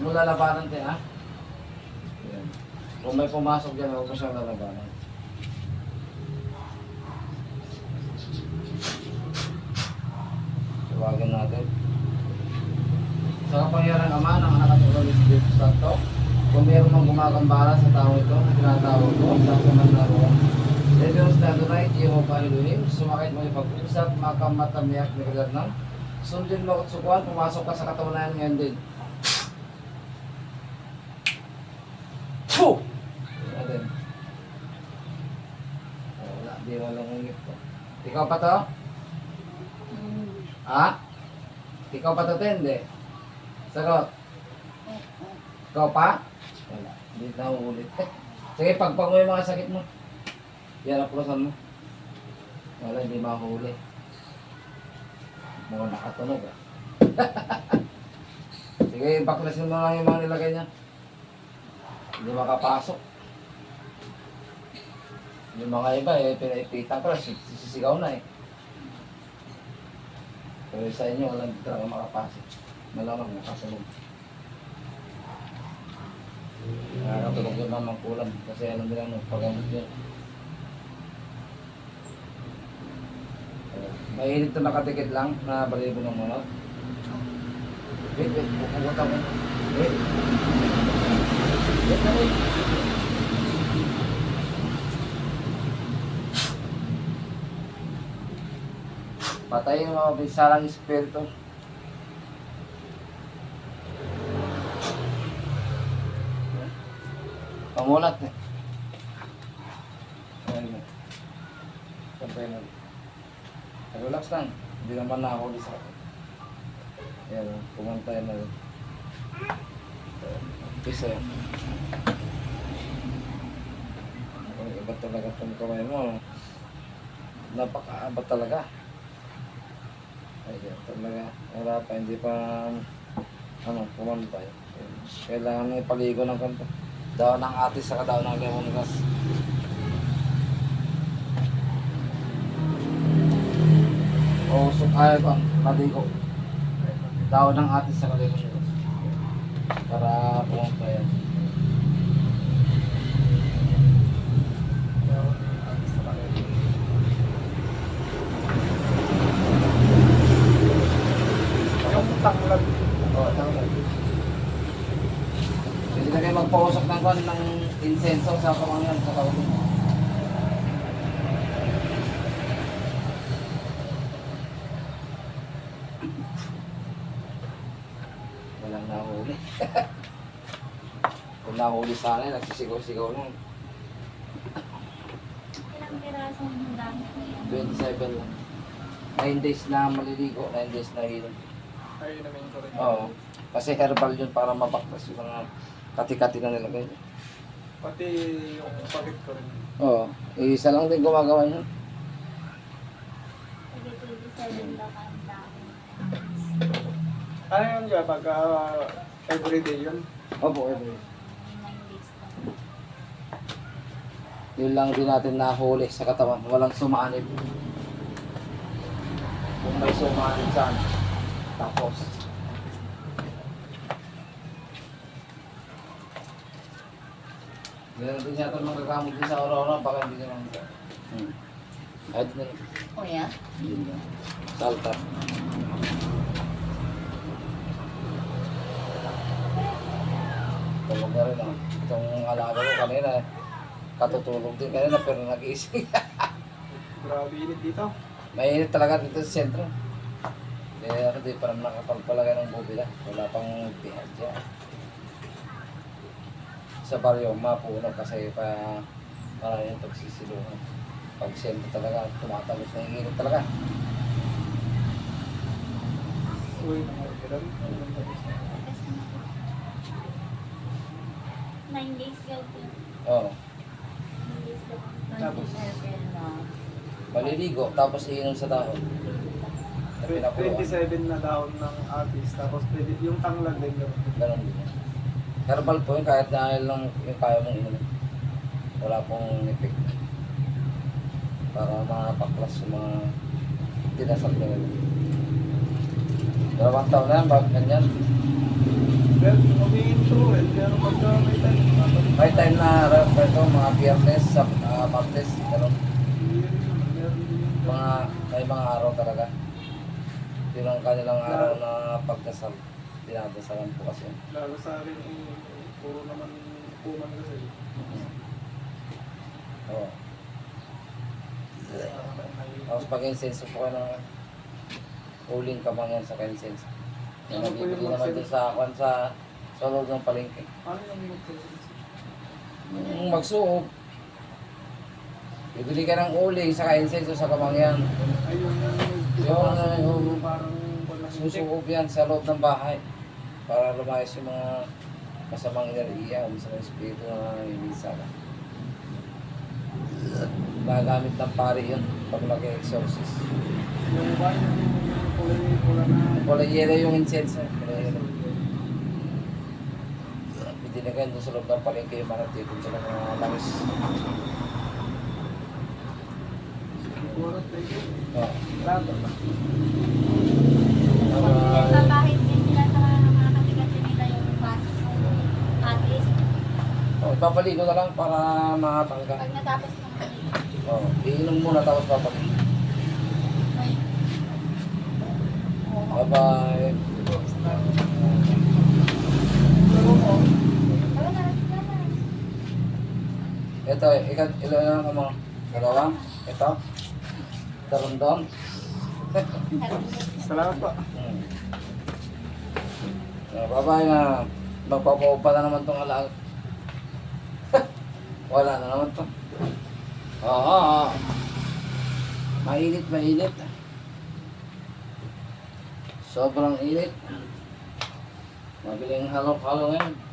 Huwag mo lalabanan din, ha? Yan. Kung may pumasok dyan, huwag mo siyang lalabanan. Tawagan natin. Sa kapangyarihan ng Ama, ng anak at ng Holy Spirit Santo, kung mayroon mang gumagambala sa tao ito, na tinatawag ko sa. Diyos na Adonai, Jehovah Elohim, sumakit mo yung pag-usap, makamatamiyak ni Kadarnang. Sundin mo at sukuan, pumasok ka sa katawan na yan ngayon din. Puh! Natin. Oh, Wala, ngingit ko. Ikaw pa to? Ha? Ikaw pa to, te? Hindi. Sagot. Ikaw pa? Wala. Hindi na uulit. Sige, mo yung mga sakit mo. Yan ang plusan mo. Wala, hindi mahuli. Mga nakatunog ah. Sige, baklasin mo lang yung mga nilagay niya. Hindi makapasok. Yung mga iba eh, pinaipitan sis- sisigaw na eh. Pero sa inyo, walang talaga makapasok. Malamang nakasunog. Nakakatulog yun mamang kulam kasi alam nila nung pagamot yun. Mainit na nakatikit lang na balibo ng manok. Wait, wait, pupunta mo. Wait. Wait wait. Patayin mo mga bisalang espiritu. Pamulat eh. Ayan mo. Siyempre na. Relax lang. Hindi naman na ako di sa Ayan, oh, pumantay na rin. Yan. Ang iba talaga itong kamay mo. Napakaaba talaga. Ayan, talaga. Wala pa, hindi pa ano, pumantay. Kailangan may paligo ng kanto. Daw ng atis sa daw ng lemongrass. O sukay ko, paligo. Daw ng atis sa lemongrass. Para pumunta yan. Yung tanglad. Oo, tama. Hindi na kayo magpausok ng kwan ng insenso sa kamangan sa tao. Walang nahuli. Kung nahuli sana, nagsisigaw-sigaw lang. Ilang pirasong dami ko yan. 27 lang. 9 days na maliligo, 9 days na hilong. Ay, namin ko rin. Oo. Kasi herbal yun para mabaklas yung mga kati-kati na nilagay. Pati yung pagit ko rin. Oo. Isa lang din gumagawa yun. Sige, 27 daw ka ang dami. Ano yun siya? Pagka everyday yun. Opo, every. Nine days pa. Yun lang din natin nahuli sa katawan. Walang sumanib. Kung may sumanib saan. Tapos. Hindi natin siya ito magagamot din sa oraw-oraw. Baka hindi naman. Hmm. Kahit na. Kuya? Yun lang. Salta. Tulog na rin ah. Itong alaga ko kanina. eh. Katutulog din kanina pero nag-iisip. Grabe init dito. Mainit talaga dito sa sentro. Eh, ako di parang nakapagpalagay ng bubila. Wala pang pihag dyan. Sa baryo, mapuno kasi pa maraming pagsisilungan. Pag sentro talaga, tumatagos na yung init talaga. Uy. Nine days daw po. Oo. Nine days daw. Tapos? Maliligo, tapos iinom sa dahon. Na pinakuluan. 27 na daon ng atis. Tapos pwede, yung tanglad din yun. Ganon din. Herbal po yun, kahit dahil lang yung kaya mong inumin. Wala pong effect. Para makapaklas yung mga tinasal na yun. Dalawang taon na yan, bakit ganyan? Pero umiinto eh. Pero pagka may time, babalik. May time na ito, mga biyernes, sa uh, martes, yung mga, may mga araw talaga. Yun ang kanilang araw na pagdasal. Dinadasalan po kasi. Lalo sa akin, eh, puro naman kuman kasi. Oo. Tapos pag incense po kayo ng uling kamangan sa incense. Yung Ano po yung nabibili naman doon sa kwan sa sa loob ng palengke. Ano yung mag-presence? Yung magsuob. Bibili ka ng uling sa incense o sa kamangyan. Ay, yung Yung, uh, yung parang walang susuob yan sa loob ng bahay para lumayas yung mga masamang enerhiya o masamang espiritu na hinisa ka. Nagamit ng pari yun pag nag-exorcist. Yung ba yung pula na yellow yung incense. Kulay yellow. Itinagan doon sa loob ng palengke yung mga nagtitinda ng mga langis. Oh. Lato. Ah, Nagpapahit din sila sa mga katigat nila yung pasok ng atis. oh, papaligo na lang para makatangga. Pag natapos ng Oh, iinom muna tapos papaligo. Bye-bye. Ito, ikat, ilan na ka mga dalawa? Ito? Tarundon? Salamat po. Hmm. Bye-bye na. Magpapaupa na naman tong alaga. Wala na naman to. Oo. oo. Mainit, mainit. Sobrang init. Mabiling halong-halo ngayon.